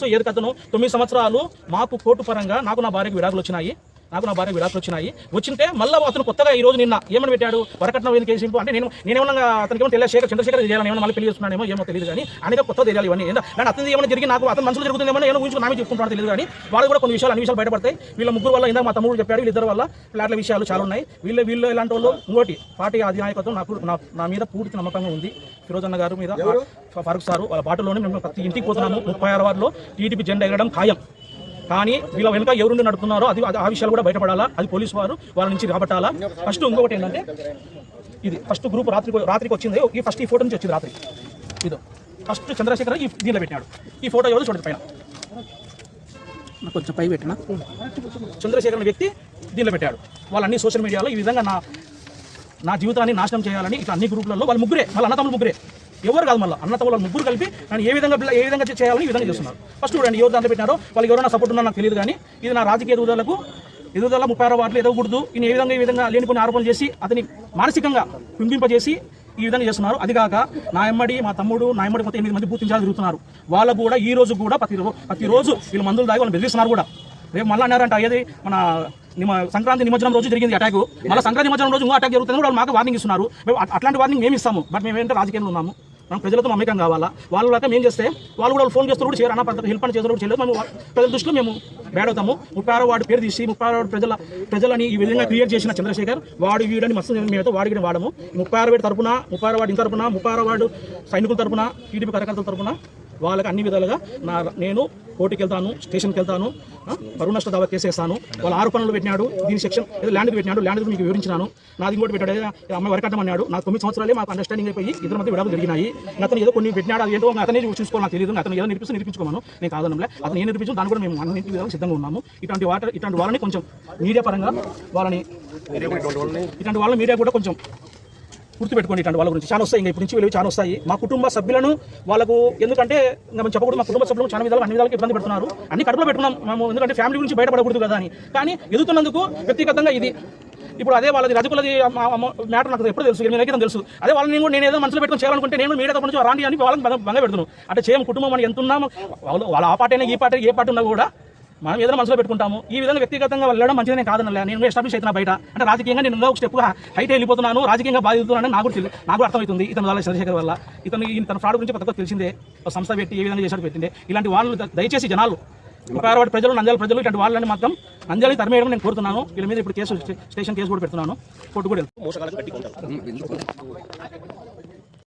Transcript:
So ఏది కథను తొమ్మిది సంవత్సరాలు మాకు కోర్టు పరంగా నాకు నా భార్యకు విడాకులు వచ్చినాయి. నాకు నా భార్య విడాకులు వచ్చినాయి. వచ్చింటే మళ్ళీ అతను కొత్తగా ఈ రోజు నిన్న ఏమని పెట్టాడు? వరకట్నం ఏం కేసు అంటే నేను నేనేమన్నా అతనికి ఏమో తెలియదు శేఖర్ చంద్రశేఖర్ చేయాలని ఏమన్నా మళ్ళీ పెళ్ళి చేస్తున్నానేమో ఏమో తెలియదు కానీ అనేక కొత్త తెలియాలి ఇవన్నీ. ఏంటంటే అతను ఏమైనా జరిగి నాకు అతని మనసులో జరుగుతుందేమో నేను ఊహించుకుని నామే చెప్పుకుంటాను తెలియదు కానీ వాళ్ళు కూడా కొన్ని విషయాలు అన్ని విషయాలు బయటపడతాయి. వీళ్ళ ముగ్గురు వల్ల ఇందాక మా తమ్ముడు చెప్పాడు వీళ్ళిద్దరు వల్ల ఫ్లాట్ల విషయాలు చాలా ఉన్నాయి. వీళ్ళు వీళ్ళు ఇలాంటి వాళ్ళు ఇంకోటి పార్టీ అధినాయకత్వం నాకు నా నా మీద పూర్తి నమ్మకంగా ఉంది. ఫిరోజ్ అన్న గారు మీద ఫారూక్ సారు వాళ్ళ బాటలోనే మేము ప్రతి ఇంటికి పోతున్నాము. ముప్పై ఆరు వారిలో టీడీపీ జెండా ఎగరడం ఖాయం. కానీ వీళ్ళ వెనుక ఎవరుండి నడుపుతున్నారో అది ఆ విషయాలు కూడా బయటపడాలా? అది పోలీసు వారు వాళ్ళ నుంచి రాబట్టాలా? ఫస్ట్ ఇంకొకటి ఏంటంటే ఇది ఫస్ట్ గ్రూప్ రాత్రి రాత్రికి వచ్చింది. ఈ ఫస్ట్ ఈ ఫోటో నుంచి వచ్చింది రాత్రి. ఇదో. ఫస్ట్ చంద్రశేఖర్ ఈ దీనిలో పెట్టినాడు. ఈ ఫోటో ఎవరు చూడండి పైన? కొంచెం పై పెట్టిన? చంద్రశేఖర్ వ్యక్తి దీనిలో పెట్టాడు. వాళ్ళు అన్ని సోషల్ మీడియాలో ఈ విధంగా నా నా జీవితాన్ని నాశనం చేయాలని ఇట్లా అన్ని గ్రూపులలో వాళ్ళు ముగ్గురే. వాళ్ళ అన్నతమ్ములు ముగ్గురే. ఎవరు కాదు మళ్ళీ. అన్నతమ్ములు వాళ్ళు ముగ్గురు కలిపి నన్ను ఏ విధంగా ఏ విధంగా చేయాలని ఈ విధంగా చేస్తున్నారు. ఫస్ట్ చూడండి ఎవరు దాంట్లో పెట్టినారో వాళ్ళకి ఎవరైనా సపోర్ట్ ఉన్నా నాకు తెలియదు కానీ ఇది నా రాజకీయ ఎదుగుదలకు ఎదుగుదల ముప్పై ఆరో వాటిలో ఎదగకూడదు ఈయన ఏ విధంగా ఈ విధంగా లేనిపోయిన ఆరోపణలు చేసి అతని మానసికంగా పింపింపజేసి ఈ విధంగా చేస్తున్నారు. అది కాక నా ఎమ్మడి మా తమ్ముడు నా ఎమ్మడి మొత్తం ఎనిమిది మంది పూర్తించాలి తిరుగుతున్నారు. వాళ్ళు కూడా ఈ రోజు కూడా ప్రతి ప్రతిరోజు వీళ్ళు మందులు దాగి వాళ్ళు బెదిరిస్తున్నారు కూడా. రేపు మళ్ళీ అన్నారంట ఏది? మన నిమ సంక్రాంతి నిమజ్జనం రోజు జరిగింది అటాక్ మళ్ళీ సంక్రాంతి నిమజ్జనం రోజు ఇంకో అటాక్ జరుగుతుంది కూడా వాళ్ళు మాకు వార్నింగ్ ఇస్తున్నారు. మేము అట్లాంటి వార్నింగ్ మేము ఇస్తాము బట్ మేము ఏంటంటే రాజకీయంలో ఉన్నాము. మనం ప్రజలతో మమేకం కావాలా? వాళ్ళు లాగా మేము చేస్తే వాళ్ళు కూడా ఫోన్ చేస్తారు కూడా చేయరు? అన్న పెద్ద హెల్ప్ అని చేస్తారు కూడా చేయలేదు. మేము ప్రజల దృష్టిలో మేము బ్యాడ్ అవుతాము. ముప్పై ఆరో వాడి పేరు తీసి ముప్పై ఆరో ప్రజల ప్రజలని ఈ విధంగా క్రియేట్ చేసిన చంద్రశేఖర్ వాడు వీడని మస్తు మేమైతే వాడికి వాడము. ముప్పై ఆరో వాడి తరపున ముప్పై ఆరో వాడి తరపున ముప్పై ఆరో వాడు సైనికుల తరపున టీడీపీ కార్యకర్తల తరపున వాళ్ళకి అన్ని విధాలుగా నా నేను కోర్టుకి వెళ్తాను స్టేషన్కి వెళ్తాను ఆ, పరువు నష్ట దావా కేసేస్తాను వాళ్ళు ఆరోపణలు పెట్టినాడు దీని సెక్షన్ ఏదో ల్యాండ్ పెట్టినాడు ల్యాండ్ మీకు వివరించినాను. నాది ఇంకోటి పెట్టాడు అమ్మాయి వరకట్టం అన్నాడు. నాకు తొమ్మిది సంవత్సరాలే మాకు అండర్స్టాండింగ్ అయిపోయి ఇద్దరు మధ్య విడాలు జరిగినాయి. అతను ఏదో కొన్ని పెట్టినాడు అది ఏదో అతనే చూసుకోవాలి నాకు తెలియదు అతను ఏదో నిరూపిస్తూ నిరూపించుకోమను. నేను కాదనంలే అతను ఏం నిరూపించు దాని కూడా మేము అన్ని విధాలుగా సిద్ధంగా ఉన్నాము. ఇటువంటి వాటర్ ఇటువంటి వాళ్ళని కొంచెం మీడియా పరంగా వాళ్ళని ఇటువంటి వాళ్ళని మీడియా కూడా కొంచెం గుర్తుపెట్టుకోండి ఇట్లాంటి వాళ్ళ గురించి. చాలా వస్తాయి ఇంకా ఇప్పుడు నుంచి వెళ్ళి చాలా వస్తాయి. మా కుటుంబ సభ్యులను వాళ్ళకు ఎందుకంటే ఇంకా మనం చెప్పకూడదు మా కుటుంబ సభ్యులు చాలా విధాలు అన్ని విధాలుగా ఇబ్బంది పెడుతున్నారు. అన్ని కడుపులో పెట్టుకున్నాం. మేము ఎందుకంటే ఫ్యామిలీ గురించి బయటపడకూడదు కదా అని. కానీ ఎదుగుతున్నందుకు వ్యక్తిగతంగా ఇది. ఇప్పుడు అదే వాళ్ళది రజకులది మ్యాటర్ నాకు ఎప్పుడు తెలుసు ఎనిమిది నెలల తెలుసు. అదే వాళ్ళని నేను కూడా నేను ఏదో మనసులో పెట్టుకుని చేయాలనుకుంటే నేను మీడియా తరపు నుంచి రాండి అని వాళ్ళని బంగ పెడుతున్నాను. అంటే చేయం కుటుంబం అని ఎంత ఉన్నామో వాళ్ళు వాళ్ళ ఆ పార్టీ అయినా ఈ పార్టీ ఏ పార్టీ ఉన్నా కూడా మనం ఏదైనా మనసులో పెట్టుకుంటాము. ఈ విధంగా వ్యక్తిగతంగా వెళ్ళడం మంచిదని కాదనలే. నేను ఎస్టాబ్లిష్ అవుతున్నా బయట. అంటే రాజకీయంగా నేను ఒక స్టెప్ హైట్ వెళ్ళిపోతున్నాను రాజకీయంగా బాధితున్నాను నాకు కూడా నాకు అర్థమవుతుంది ఇతను వల్ల చంద్రశేఖర్ వల్ల. ఇతను తన ఫ్రాడ్ గురించి ప్రతి తెలిసిందే. ఒక సంస్థ పెట్టి ఏ విధంగా చేశాడు పెట్టిందే. ఇలాంటి వాళ్ళు దయచేసి జనాలు ఉపకారవాడి ప్రజలు నంద్యాల ప్రజలు ఇలాంటి వాళ్ళని మాత్రం నంద్యాలని తరిమేయడం నేను కోరుతున్నాను. వీళ్ళ మీద ఇప్పుడు కేసు స్టేషన్ కేసు కూడా పెడుతున్నాను. కోర్టు కూడా